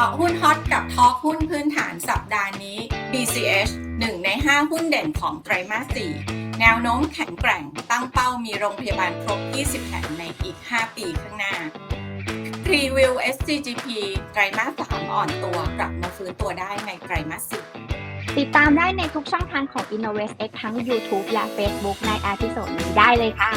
าะหุ้นฮอตกับทอกหุ้นพื้นฐานสัปดาห์นี้ BCH หนึ่งใน 5 หุ้นเด่นของไตรมาส 4 แนวโน้มแข็งแกร่งตั้งเป้ามีโรงพยาบาลครบ 20 แห่งในอีก 5 ปีข้างหน้า Preview SCGP ไตรมาส 3 อ่อนตัวกลับมาฟื้นตัวได้ในไตรมาส 4 ติดตามได้ในทุกช่องทางของ InnovestX ทั้ง YouTube และ Facebook ในอาทิตย์นี้ได้เลยค่ะ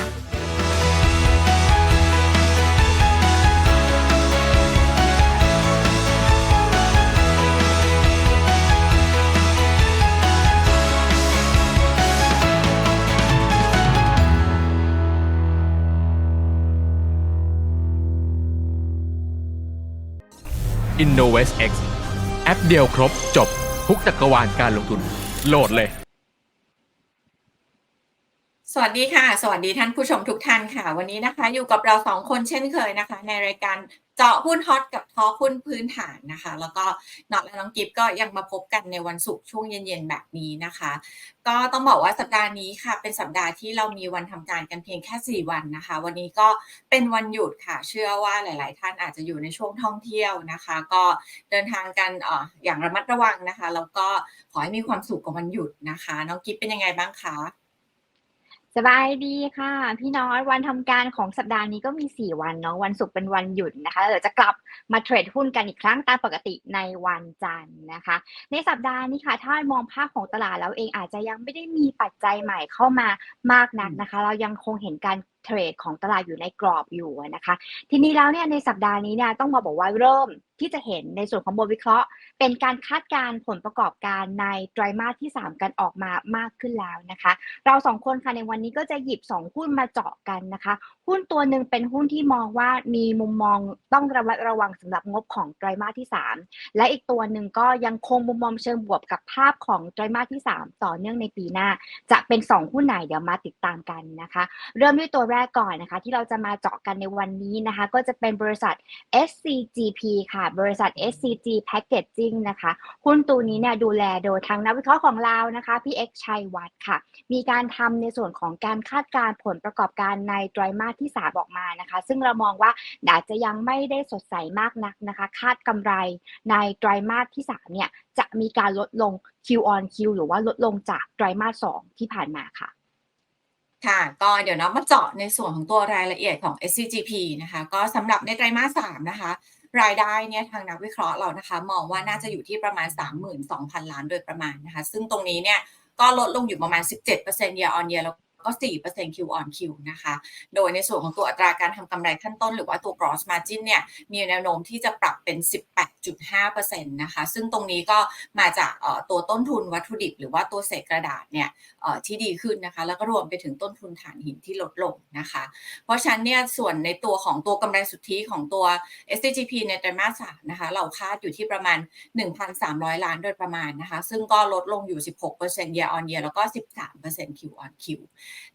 Innovest X แอปเดียวครบจบทุกจักรวาลการลงทุนโหลดเลย สวัสดีค่ะ สวัสดีท่านผู้ชมทุกท่านค่ะ วันนี้นะคะ อยู่กับเราสองคนเช่นเคยนะคะ ในรายการ เจาะหุ้นฮอตกับทอหุ้นพื้นฐานนะคะ แล้วก็น็อตและน้องกิฟก็ยังมาพบกันในวันศุกร์ช่วงเย็นๆแบบนี้นะคะ ก็ต้องบอกว่าสัปดาห์นี้ค่ะ เป็นสัปดาห์ที่เรามีวันทำการกันเพียงแค่ 4 วันนะคะ วันนี้ก็เป็นวันหยุดค่ะ เชื่อว่าหลาย ๆ ท่านอาจจะอยู่ในช่วงท่องเที่ยวนะคะ ก็เดินทางกันเอ่ออย่างระมัดระวังนะคะ แล้วก็ขอให้มีความสุขกับวันหยุดนะคะ น้องกิฟเป็นยังไงบ้างคะ สบายดีค่ะ พี่น้อยวันทำการของสัปดาห์นี้ก็มี 4 วันเนาะวันศุกร์เป็นวันหยุดนะคะเดี๋ยวจะกลับมาเทรดหุ้นกันอีกครั้งตามปกติในวันจันทร์นะคะ ในสัปดาห์นี้ค่ะ ถ้ามองภาพของตลาดแล้วเองอาจจะยังไม่ได้มีปัจจัยใหม่เข้ามามากนักนะคะ เรายังคงเห็นการเทรดของตลาดอยู่ในกรอบอยู่นะคะ ทีนี้แล้วเนี่ยในสัปดาห์นี้เนี่ยต้องมาบอกว่าเริ่มที่จะเห็นในส่วนของบทวิเคราะห์ เป็นการคาดการณ์ผลประกอบการในไตรมาสที่ 3 กันออกมามากขึ้นแล้วนะคะ เราสองคนค่ะในวันนี้ก็จะหยิบ 2 หุ้นมาเจาะกันนะคะ หุ้นตัวหนึ่งเป็นหุ้นที่มองว่ามีมุมมองต้องระมัดระวังสำหรับงบของไตรมาสที่ 3 และอีกตัวหนึ่งก็ยังคงมุมมองเชิงบวกกับภาพของไตรมาสที่ 3 ต่อเนื่องในปีหน้า จะเป็น 2 หุ้นไหนเดี๋ยวมาติดตามกันนะคะ เริ่มด้วยตัวแรกก่อนนะคะ ที่เราจะมาเจาะกันในวันนี้นะคะ ก็จะเป็นบริษัท SCGP ค่ะ บริษัท SCG Packaging นะคะ หุ้นตัวนี้เนี่ยดูแลโดยทางนักวิเคราะห์ของเรานะคะพี่เอ็กชัยวัฒน์ค่ะ มีการทำในส่วนของการคาดการณ์ผลประกอบการในไตรมาสที่3ออกมานะคะ ซึ่งเรามองว่าอาจจะยังไม่ได้สดใสมากนักนะคะ คาดกำไรในไตรมาสที่3เนี่ยจะมีการลดลง Q on Q หรือว่าลดลงจากไตรมาส2ที่ผ่านมาค่ะ ค่ะ ก็เดี๋ยวเรามาเจาะในส่วนของตัวรายละเอียดของ SCGP นะคะ ก็สำหรับในไตรมาส 3 นะคะ รายได้เนี่ยทางนักวิเคราะห์เรานะคะ มองว่าน่าจะอยู่ที่ประมาณ 32,000 ล้านโดยประมาณนะคะ ซึ่งตรงนี้เนี่ยก็ลดลงอยู่ประมาณ 17% year on year แล้ว ก็4% Q on Q นะคะ โดยในส่วนของตัวอัตราการทำกำไรขั้นต้น หรือว่าตัว gross margin เนี่ย มีแนวโน้มที่จะปรับเป็น 18.5%นะคะ ซึ่งตรงนี้ก็มาจากตัวต้นทุนวัตถุดิบ หรือว่าตัวเศษกระดาษเนี่ยที่ดีขึ้นนะคะ แล้วก็รวมไปถึงต้นทุนถ่านหินที่ลดลงนะคะ เพราะฉะนั้นเนี่ยส่วนในตัวของตัวกำไรสุทธิของตัว SCGP ในไตรมาส3นะคะ เราคาดอยู่ที่ประมาณ 1,300 ล้านโดยประมาณนะคะ ซึ่งก็ลดลงอยู่ 16% year on year แล้วก็ 13% Q on Q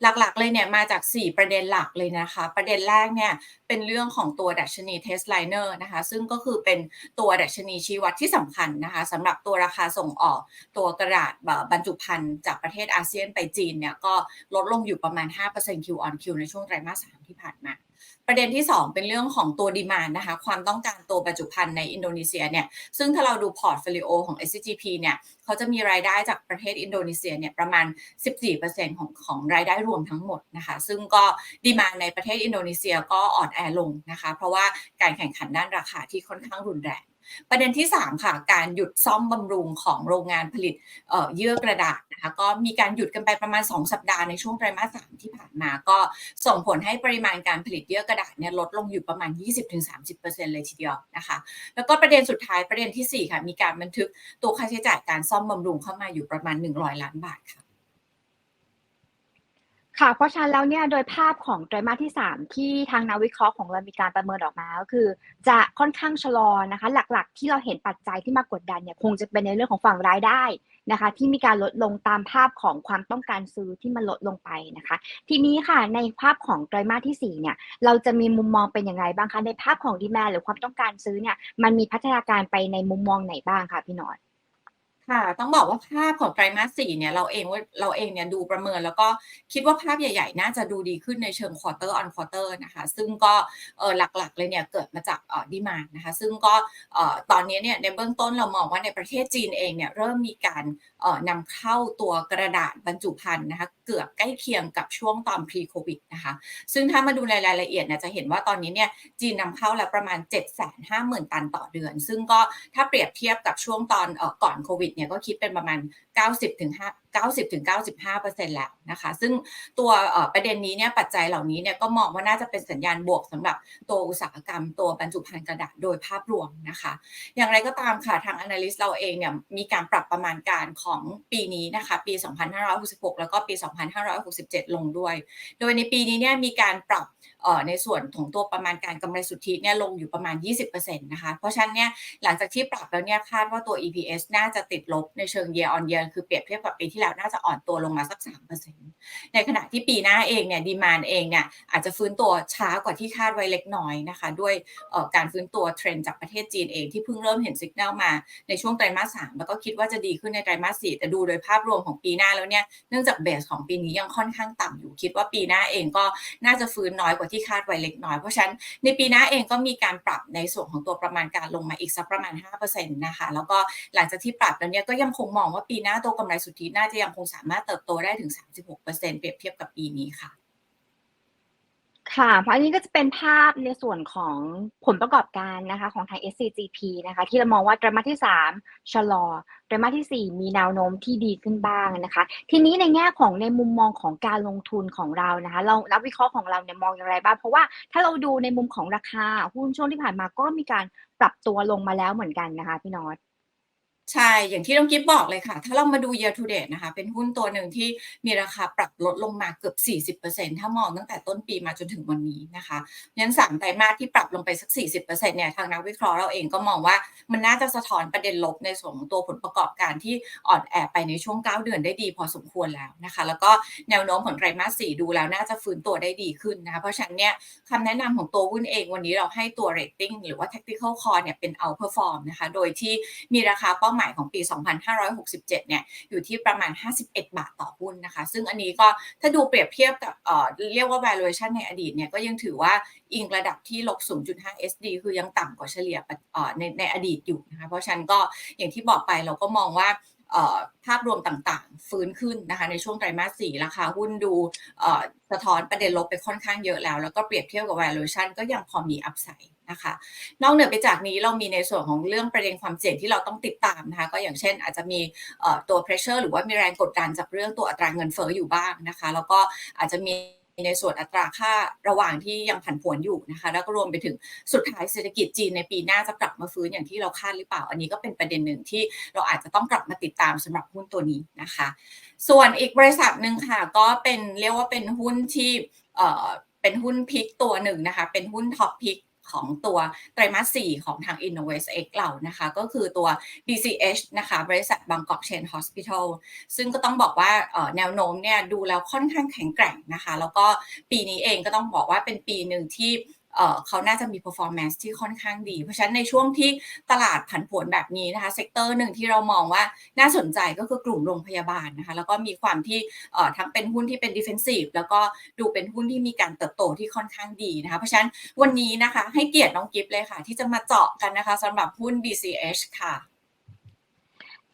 หลักๆเลยเนี่ยมาจาก 4 ประเด็นหลักเลยนะคะ ประเด็นแรกเนี่ยเป็นเรื่องของตัวดัชนีเทสไลเนอร์นะคะ ซึ่งก็คือเป็นตัวดัชนีชี้วัดที่สำคัญนะคะสำหรับตัวราคาส่งออกตัวกระดาษบรรจุภัณฑ์จากประเทศอาเซียนไปจีนเนี่ยก็ลดลงอยู่ประมาณ 5% Q on Q ในช่วงไตรมาส3ที่ผ่านมา ประเด็นที่ 2 เป็นเรื่องของตัวดีมานนะคะ ความต้องการตัวบรรจุบันในอินโดนีเซียเนี่ย ซึ่งถ้าเราดูพอร์ตโฟลิโอของ SCGP เนี่ย เขาจะมีรายได้จากประเทศอินโดนีเซียเนี่ยประมาณ 14%ของของรายได้รวมทั้งหมดนะคะ ซึ่งก็ดีมานในประเทศอินโดนีเซียก็อ่อนแอลงนะคะ เพราะว่าการแข่งขันด้านราคาที่ค่อนข้างรุนแรง ประเด็นที่ 3 ค่ะ การหยุดซ่อมบำรุงของโรงงานผลิตเยื่อกระดาษนะคะก็มีการหยุดกันไปประมาณ 2 สัปดาห์ในช่วงไตรมาส3ที่ผ่านมา ก็ส่งผลให้ปริมาณการผลิตเยื่อกระดาษเนี่ยลดลงอยู่ประมาณ 20-30%เลยทีเดียวนะคะแล้วก็ประเด็นสุดท้ายประเด็นที่ 4 ค่ะ มีการบันทึกตัวค่าใช้จ่ายการซ่อมบำรุงเข้ามาอยู่ประมาณ 100 ล้านบาทค่ะ ค่ะ เพราะฉะนั้นแล้วเนี่ยโดยภาพของไตรมาสที่ 3 ที่ทางนักวิเคราะห์ของเรามีการประเมินออกมาก็คือ จะค่อนข้างชะลอนะคะ หลักๆ ที่เราเห็นปัจจัยที่มากดดันเนี่ยคงจะเป็นในเรื่องของฝั่งรายได้นะคะ ที่มีการลดลงตามภาพของความต้องการซื้อที่มันลดลงไปนะคะ ทีนี้ค่ะในภาพของไตรมาสที่4เนี่ยเราจะมีมุมมองเป็นยังไงบ้างคะในภาพของดีแมหรือความต้องการซื้อเนี่ยมันมีพัฒนาการไปในมุมมองไหนบ้างคะพี่นอต ค่ะ ต้องบอกว่าภาพของไตรมาสสี่เนี่ยเราเองว่าเราเองเนี่ยดูประเมิน แล้วก็คิดว่าภาพใหญ่ๆ น่าจะดูดีขึ้นในเชิง quarter on quarter นะคะ ซึ่งก็เออหลักๆเลยเนี่ยเกิดมาจากดีมานนะคะ ซึ่งก็เออตอนนี้เนี่ยในเบื้องต้นเรามองว่าในประเทศจีนเองเนี่ยเริ่มมีการเออนำเข้าตัวกระดาษบรรจุภัณฑ์นะคะเกือบใกล้เคียงกับช่วงตอน pre covid นะคะ ซึ่งถ้ามาดูในรายละเอียดเนี่ยจะเห็นว่าตอนนี้เนี่ยจีนนำเข้าแล้วประมาณ 750,000 ตันต่อเดือน ซึ่งก็ถ้าเปรียบเทียบกับช่วงตอนเออก่อนโควิดเนี่ยก็คิดเป็นประมาณ 90-5 90-95%แล้วนะคะซึ่งตัวประเด็นนี้เนี่ยปัจจัยเหล่านี้เนี่ยก็มองว่าน่าจะเป็นสัญญาณบวกสำหรับตัวอุตสาหกรรมตัวบรรจุภัณฑ์กระดาษโดยภาพรวมนะคะ อย่างไรก็ตามค่ะทาง Analyst เราเองเนี่ยมีการปรับประมาณการของปีนี้นะคะปี 2566 แล้วก็ปี 2567 ลงด้วย โดยในปีนี้เนี่ยมีการปรับในส่วนของตัวประมาณการกำไรสุทธิเนี่ยลงอยู่ประมาณ 20%นะคะเพราะฉะนั้นเนี่ยหลังจากที่ปรับแล้วเนี่ยคาดว่าตัว EPS น่าจะติดลบในเชิง year on year คือเปรียบเทียบกับปีที่แล้วน่าจะอ่อนตัวลงมาสัก 3%ในขณะที่ปีหน้าเองเนี่ยดีมานเองเนี่ยอาจจะฟื้นตัวช้ากว่าที่คาดไว้เล็กน้อยนะคะ ด้วยการฟื้นตัวเทรนด์จากประเทศจีนเองที่เพิ่งเริ่มเห็นสัญญาณมาในช่วงไตรมาส3แล้วก็คิดว่าจะดีขึ้นในไตรมาส4แต่ดูโดยภาพรวมของปีหน้าแล้วเนี่ยเนื่องจากเบสของปีนี้ยังค่อนข้างต่ำอยู่คิดว่าปีหน้าเองก็น่าจะฟื้นน้อยกว่าที่คาดไว้เล็กน้อยเพราะฉะนั้นในปีหน้าเองก็มีการปรับในส่วนของตัวประมาณการลงมาอีกสักประมาณ5%นะคะแล้วก็หลังจากที่ปรับแล้วเนี่ยก็ยังคงมองว่าปีหน้าตัวกำไรสุทธิน่าจะยังคงสามารถเติบโตได้ถึง 36%เปรียบเทียบกับปีนี้ค่ะ ค่ะ เพราะอันนี้ก็จะเป็นภาพในส่วนของผลประกอบการนะคะของทาง SCGP นะคะ ที่เรามองว่าไตรมาสที่ 3 ชะลอไตรมาสที่ 4 มีแนวโน้มที่ดีขึ้นบ้างนะคะ ทีนี้ในแง่ของในมุมมองของการลงทุนของเรานะคะ เรานักวิเคราะห์ของเราเนี่ยมองอย่างไรบ้าง เพราะว่าถ้าเราดูในมุมของราคาหุ้นช่วงที่ผ่านมาก็มีการปรับตัวลงมาแล้วเหมือนกันนะคะพี่นอต ใช่ อย่างที่น้องกิฟบอกเลยค่ะ ถ้าเรามาดู year to date นะคะ เป็นหุ้นตัวหนึ่งที่มีราคาปรับลดลงมาเกือบ 40%ถ้ามองตั้งแต่ต้นปีมาจนถึงวันนี้นะคะยันสามไตรมาสที่ปรับลงไปสัก 40%เนี่ย ทางนักวิเคราะห์เราเองก็มองว่ามันน่าจะสะท้อนประเด็นลบในส่วนของตัวผลประกอบการที่อ่อนแอไปในช่วง 9 เดือนได้ดีพอสมควรแล้วนะคะ แล้วก็แนวโน้มของไตรมาส 4 ดูแล้วน่าจะฟื้นตัวได้ดีขึ้นนะคะ เพราะฉะนั้นเนี่ยคำแนะนำของตัวหุ้นเองวันนี้เราให้ตัว rating หรือว่า tactical call เนี่ยเป็น outperform นะคะ โดยที่มีราคาป้าหมายของปี 2567 เนี่ยอยู่ที่ประมาณ 51 บาทต่อหุ้นนะคะ ซึ่งอันนี้ก็ถ้าดูเปรียบเทียบกับเอ่อเรียกว่า valuation ในอดีตเนี่ยก็ยังถือว่าอิงระดับที่ลบ 0.5 SD คือยังต่ำกว่าเฉลี่ยปเอ่อในในอดีตอยู่นะคะ เพราะฉะนั้นก็อย่างที่บอกไปเราก็มองว่า ภาพรวมต่างๆ ฟื้นขึ้นนะคะในช่วงไตรมาส4ราคาหุ้นดูสะท้อนประเด็นลบไปค่อนข้างเยอะแล้ว แล้วก็เปรียบเทียบกับ valuation ก็ยังพอมี upside นะคะนอกเหนือไปจากนี้เรามีในส่วนของเรื่องประเด็นความเสี่ยงที่เราต้องติดตามนะคะก็อย่างเช่นอาจจะมีตัว pressure หรือว่ามีแรงกดดันจากเรื่องตัวอัตราเงินเฟ้ออยู่บ้างนะคะ แล้วก็อาจจะมี ในส่วนอัตราค่าระหว่างที่ยังผันผวนอยู่นะคะแล้วก็รวมไปถึงสุดท้ายเศรษฐกิจจีนในปีหน้าจะกลับมาฟื้นอย่างที่เราคาดหรือเปล่า อันนี้ก็เป็นประเด็นหนึ่งที่เราอาจจะต้องกลับมาติดตามสำหรับหุ้นตัวนี้นะคะ ส่วนอีกบริษัทหนึ่งค่ะก็เป็นเรียกว่าเป็นหุ้นที่เอ่อเป็นหุ้นพิกตัวหนึ่งนะคะ เป็นหุ้นท็อปพิก ของตัวไตรมาส4ของทาง Innovate X เรานะคะ ก็คือตัว BCH นะคะบริษัท Bangkok Chain Hospital ซึ่งก็ต้องบอกว่าแนวโน้มเนี่ยดูแล้วค่อนข้างแข็งแกร่งนะคะ แล้วก็ปีนี้เองก็ต้องบอกว่าเป็นปีหนึ่งที่ เเขาน่าจะมี performance ที่ค่อนข้างดี เพราะฉะนั้นในช่วงที่ตลาดผันผวนแบบนี้นะคะ เซกเตอร์หนึ่งที่เรามองว่าน่าสนใจก็คือกลุ่มโรงพยาบาลนะคะ แล้วก็มีความที่ทั้งเป็นหุ้นที่เป็น defensive แล้วก็ดูเป็นหุ้นที่มีการเติบโตที่ค่อนข้างดีนะคะ เพราะฉะนั้นวันนี้นะคะให้เกียรติน้องกิฟเลยค่ะ ที่จะมาเจาะกันนะคะสำหรับหุ้น BCH ค่ะ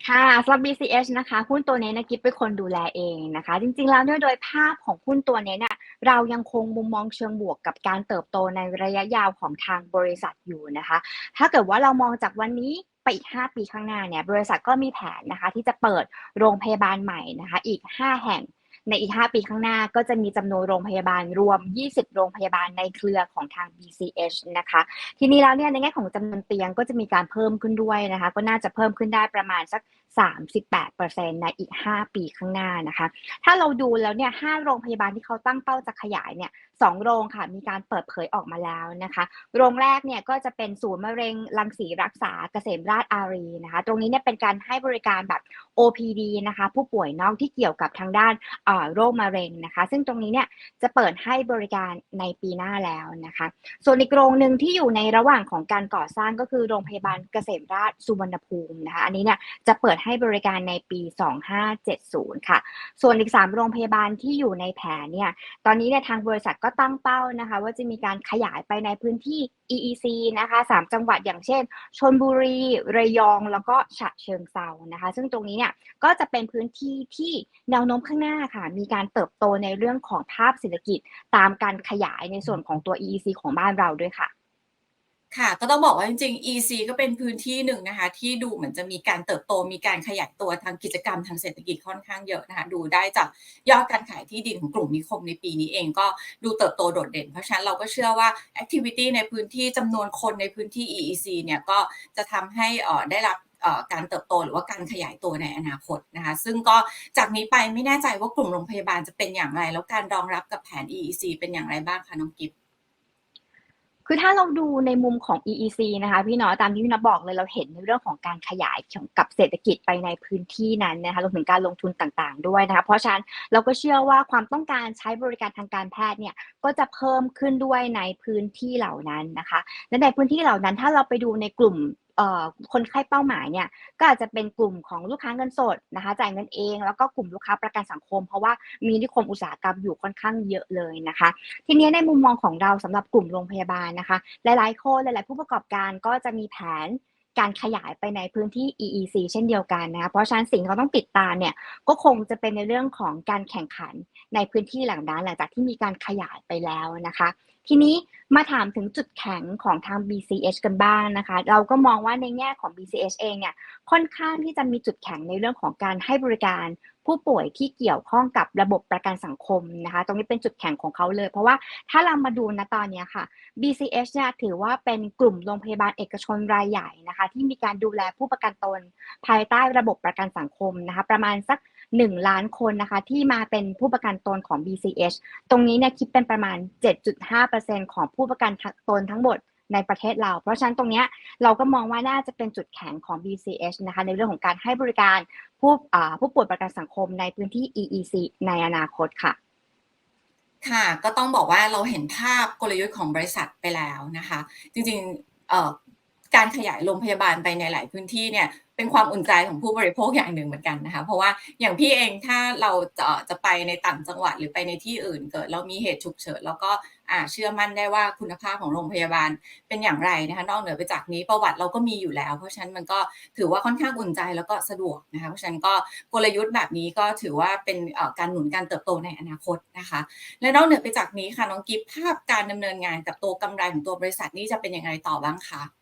ค่ะสำหรับ BCH นะคะหุ้นตัวนี้นะกิฟเป็นคนดูแลเองนะคะ จริงๆแล้วเนี่ยโดยภาพของหุ้นตัวนี้เนี่ยเรายังคงมุมมองเชิงบวกกับการเติบโตในระยะยาวของทางบริษัทอยู่นะคะ ถ้าเกิดว่าเรามองจากวันนี้ไปอีก 5 ปีข้างหน้าเนี่ยบริษัทก็มีแผนนะคะที่จะเปิดโรงพยาบาลใหม่นะคะอีก 5 แห่ง ในอีก 5 ปีข้างหน้าก็จะมีจำนวนโรงพยาบาลรวม 20 โรงพยาบาลในเครือของทาง BCH นะคะ ทีนี้แล้วเนี่ยในแง่ของจำนวนเตียงก็จะมีการเพิ่มขึ้นด้วยนะคะ ก็น่าจะเพิ่มขึ้นได้ประมาณสัก 38%ในอีก 5 ปีข้างหน้านะคะ ถ้าเราดูแล้วเนี่ย5โรงพยาบาลที่เขาตั้งเป้าจะขยายเนี่ย2โรงค่ะมีการเปิดเผยออกมาแล้วนะคะ โรงแรกเนี่ยก็จะเป็นศูนย์มะเร็งรังสีรักษาเกษมราชอารีนะคะ ตรงนี้เนี่ยเป็นการให้บริการแบบ OPD นะคะ ผู้ป่วยนอกที่เกี่ยวกับทางด้านโรคมะเร็งนะคะ ซึ่งตรงนี้เนี่ยจะเปิดให้บริการในปีหน้าแล้วนะคะ ส่วนอีกโรงหนึ่งที่อยู่ในระหว่างของการก่อสร้างก็คือโรงพยาบาลเกษมราชสุวรรณภูมินะคะ อันนี้เนี่ยจะเปิดให้บริการในปี 2570 ค่ะ ส่วนอีก 3 โรงพยาบาลที่อยู่ในแผนเนี่ย ตอนนี้เนี่ยทางบริษัทก็ตั้งเป้านะคะ ว่าจะมีการขยายไปในพื้นที่ EEC นะคะ 3 จังหวัดอย่างเช่น ชนบุรี ระยอง แล้วก็ฉะเชิงเซานะคะ ซึ่งตรงนี้เนี่ยก็จะเป็นพื้นที่ที่แนวโน้มข้างหน้าค่ะ มีการเติบโตในเรื่องของภาพเศรษฐกิจตามการขยายในส่วนของตัว EEC ของบ้านเราด้วยค่ะ ค่ะ ก็ต้องบอกว่าจริงๆ EC ก็เป็นพื้นที่หนึ่งนะคะ ที่ดูเหมือนจะมีการเติบโต มีการขยายตัวทางกิจกรรมทางเศรษฐกิจค่อนข้างเยอะนะคะ ดูได้จากยอดการขายที่ดินของกลุ่มนิคมในปีนี้เองก็ดูเติบโตโดดเด่น เพราะฉะนั้นเราก็เชื่อว่า activity ในพื้นที่จำนวนคนในพื้นที่ EEC เนี่ยก็จะทำให้อ่อได้รับอ่อการเติบโตหรือว่าการขยายตัวในอนาคตนะคะ ซึ่งก็จากนี้ไปไม่แน่ใจว่ากลุ่มโรงพยาบาลจะเป็นอย่างไร แล้วการรองรับกับแผน EEC เป็นอย่างไรบ้างคะน้องกิฟ คือถ้าเราดูในมุมของ EEC นะคะพี่น้อตามที่พี่น้อบอกเลยเราเห็นในเรื่องของการขยายเกี่ยวกับเศรษฐกิจไปในพื้นที่นั้นนะคะรวมถึงการลงทุนต่างๆ ด้วยนะคะเพราะฉะนั้นเราก็เชื่อว่าความต้องการใช้บริการทางการแพทย์เนี่ยก็จะเพิ่มขึ้นด้วยในพื้นที่เหล่านั้นนะคะและในพื้นที่เหล่านั้นถ้าเราไปดูในกลุ่ม คนไข้เป้าหมายเนี่ยก็อาจจะเป็นกลุ่มของลูกค้าเงินสดนะคะจ่ายเงินเอง แล้วก็กลุ่มลูกค้าประกันสังคม เพราะว่ามีนิคมอุตสาหกรรมอยู่ค่อนข้างเยอะเลยนะคะ ทีนี้ในมุมมองของเราสำหรับกลุ่มโรงพยาบาลนะคะ หลายๆคนหลาย ๆ ผู้ประกอบการก็จะมีแผน การขยายไปในพื้นที่ EEC เช่นเดียวกันนะคะเพราะฉะนั้นสิ่งที่เราต้องติดตามเนี่ยก็คงจะเป็นในเรื่องของการแข่งขันในพื้นที่หลังนั้นหลังจากที่มีการขยายไปแล้วนะคะ ทีนี้มาถามถึงจุดแข็งของทาง BCH กันบ้างนะคะ เราก็มองว่าในแง่ของ BCH เองเนี่ยค่อนข้างที่จะมีจุดแข็งในเรื่องของการให้บริการผู้ป่วยที่เกี่ยวข้องกับระบบประกันสังคมนะคะ ตรงนี้เป็นจุดแข็งของเขาเลย เพราะว่าถ้าเรามาดูนะตอนนี้ค่ะ BCH เนี่ยถือว่าเป็นกลุ่มโรงพยาบาลเอกชนรายใหญ่นะคะ ที่มีการดูแลผู้ประกันตน ภายใต้ระบบประกันสังคมนะคะ ประมาณสัก 1 ล้านคนนะคะ ที่มาเป็นผู้ประกันตนของ BCH ตรงนี้เนี่ยคิดเป็นประมาณ 7.5%ของผู้ประกันตนทั้งหมด ในประเทศเรา เพราะฉะนั้นตรงนี้เราก็มองว่าน่าจะเป็นจุดแข็งของ BCH นะคะในเรื่องของการให้บริการผู้ผู้ป่วยประกันสังคมในพื้นที่ EEC ในอนาคตค่ะ ค่ะ ก็ต้องบอกว่าเราเห็นภาพกลยุทธ์ของบริษัทไปแล้วนะคะ จริงๆการขยายโรงพยาบาลไปในหลายพื้นที่เนี่ย เป็นความอุ่นใจของผู้บริโภคอย่างหนึ่งเหมือนกันนะคะ เพราะว่าอย่างพี่เองถ้าเราจะจะไปในต่างจังหวัดหรือไปในที่อื่นเกิด เรามีเหตุฉุกเฉินแล้วก็อ่าเชื่อมั่นได้ว่าคุณภาพของโรงพยาบาลเป็นอย่างไรนะคะนอกเหนือไปจากนี้ประวัติเราก็มีอยู่แล้ว เพราะฉะนั้นมันก็ถือว่าค่อนข้างอุ่นใจแล้วก็สะดวกนะคะเพราะฉะนั้นก็กลยุทธ์แบบนี้ก็ถือว่าเป็นการหนุนการเติบโตในอนาคตนะคะ และนอกเหนือไปจากนี้ค่ะน้องกิฟภาพการดำเนินงานกับตัวกำไรของตัวบริษัทนี่จะเป็นยังไงต่อบ้างคะ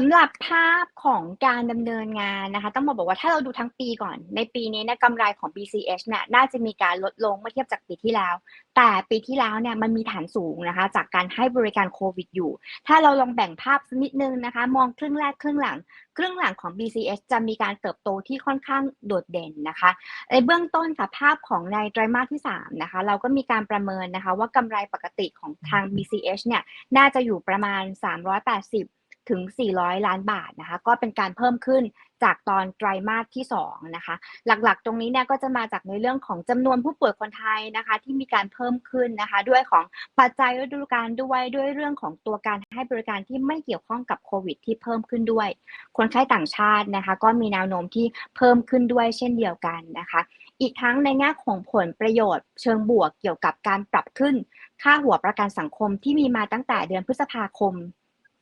สำหรับภาพของการดำเนินงานนะคะ ต้องมาบอกว่าถ้าเราดูทั้งปีก่อน ในปีนี้นี่ยกำไรของ BCH เนี่ยน่าจะมีการลดลงเมื่อเทียบจากปีที่แล้ว แต่ปีที่แล้วเนี่ยมันมีฐานสูงนะคะ จากการให้บริการโควิดอยู่ ถ้าเราลองแบ่งภาพนิดนึงนะคะ มองครึ่งแรกครึ่งหลัง ครึ่งหลังของ BCH จะมีการเติบโตที่ค่อนข้างโดดเด่นนะคะในเบื้องต้นค่ะภาพของในไตรมาสที่3นะคะเราก็มีการประเมินนะคะ ว่ากำไรปกติของทาง BCH เนี่ยน่าจะอยู่ประมาณ 380 ถึง 400 ล้านบาทนะคะ ก็เป็นการเพิ่มขึ้นจากตอนไตรมาสที่2นะคะ หลักๆ ตรงนี้เนี่ยก็จะมาจากในเรื่องของจำนวนผู้ป่วยคนไทยนะคะ ที่มีการเพิ่มขึ้นนะคะ ด้วยของปัจจัยฤดูกาลด้วยด้วยเรื่องของตัวการให้บริการที่ไม่เกี่ยวข้องกับโควิด ที่เพิ่มขึ้นด้วย คนไข้ต่างชาตินะคะ ก็มีแนวโน้มที่เพิ่มขึ้นด้วยเช่นเดียวกันนะคะ อีกทั้งในแง่ของผลประโยชน์ เชิงบวกเกี่ยวกับการปรับขึ้น ค่าหัวประกันสังคมที่มีมาตั้งแต่เดือนพฤษภาคม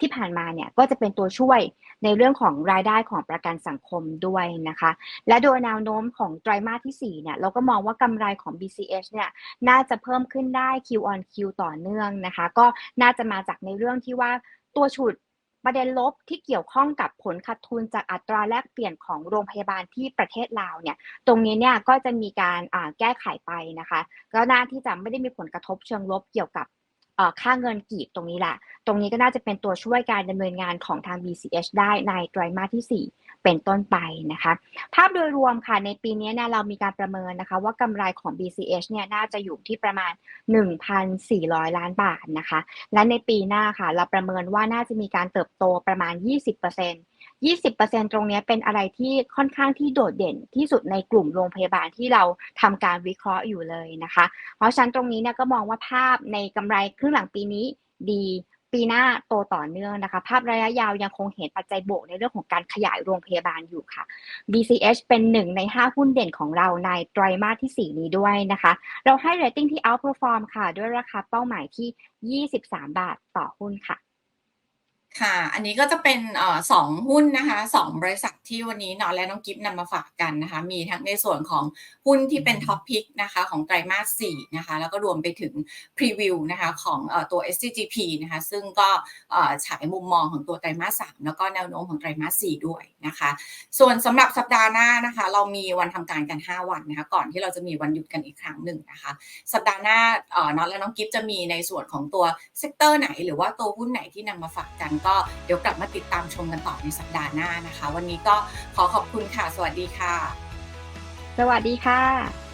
ที่ผ่านมาเนี่ยก็จะเป็นตัวช่วยในเรื่องของรายได้ของประกันสังคมด้วยนะคะ และโดยแนวโน้มของไตรมาสที่4เนี่ยเราก็มองว่ากำไรของ BCH เนี่ยน่าจะเพิ่มขึ้นได้ Q on Q ต่อเนื่องนะคะ ก็น่าจะมาจากในเรื่องที่ว่าตัวฉุดประเด็นลบที่เกี่ยวข้องกับผลขาดทุนจากอัตราแลกเปลี่ยนของโรงพยาบาลที่ประเทศลาวเนี่ยตรงนี้เนี่ยก็จะมีการแก้ไขไปนะคะ ก็น่าที่จะไม่ได้มีผลกระทบเชิงลบเกี่ยวกับ ค่าเงินกีบตรงนี้แหละ ตรงนี้ก็น่าจะเป็นตัวช่วยการดำเนินงานของทาง BCH ได้ในไตรมาสที่ 4เป็นต้นไปนะคะ ภาพโดยรวมค่ะ ในปีนี้เนี่ยเรามีการประเมินนะคะ ว่ากำไรของ BCH เนี่ยน่าจะอยู่ที่ประมาณ 1,400 ล้านบาทนะคะ และในปีหน้าค่ะ เราประเมินว่าน่าจะมีการเติบโตประมาณ 20% 20%ตรงเนี้เป็นอะไรที่ค่อนข้างที่โดดเด่นที่สุดในกลุ่มโรงพยาบาลที่เราทำการวิเคราะห์อยู่เลยนะคะ เพราะฉะนั้นตรงนี้เนี่ยก็มองว่าภาพในกำไรครึ่งหลังปีนี้ดีปีหน้าโตต่อเนื่องนะคะ ภาพระยะยาวยังคงเห็นปัจจัยบวกในเรื่องของการขยายโรงพยาบาลอยู่ค่ะ BCH เป็นหนึ่งใน 5 หุ้นเด่นของเราในไตรมาสที่ 4 นี้ด้วยนะคะ เราให้ rating ที่ outperform ค่ะ ด้วยราคาเป้าหมายที่ 23 บาทต่อหุ้นค่ะ ค่ะ อันนี้ก็จะเป็นเอ่อสองหุ้นนะคะสองบริษัทที่วันนี้เนาะและน้องกิฟต์นำมาฝากกันนะคะ มีทั้งในส่วนของหุ้นที่เป็นท็อปพิกนะคะของไตรมาส4นะคะ แล้วก็รวมไปถึงพรีวิวนะคะของเอ่อตัว SCGP นะคะ ซึ่งก็เอ่อฉายมุมมองของตัวไตรมาส3แล้วก็แนวโน้มของไตรมาส4ด้วยนะคะ ส่วนสำหรับสัปดาห์หน้านะคะ เรามีวันทำการกัน 5 วันนะคะ ก่อนที่เราจะมีวันหยุดกันอีกครั้งหนึ่งนะคะ สัปดาห์หน้าเอ่อน็อตและน้องกิฟต์จะมีในส่วนของตัวเซกเตอร์ไหน หรือว่าตัวหุ้นไหนที่นำมาฝากกันก็เดี๋ยวกลับมาติดตามชมกันต่อในสัปดาห์หน้านะคะ วันนี้ก็ขอขอบคุณค่ะ สวัสดีค่ะ สวัสดีค่ะ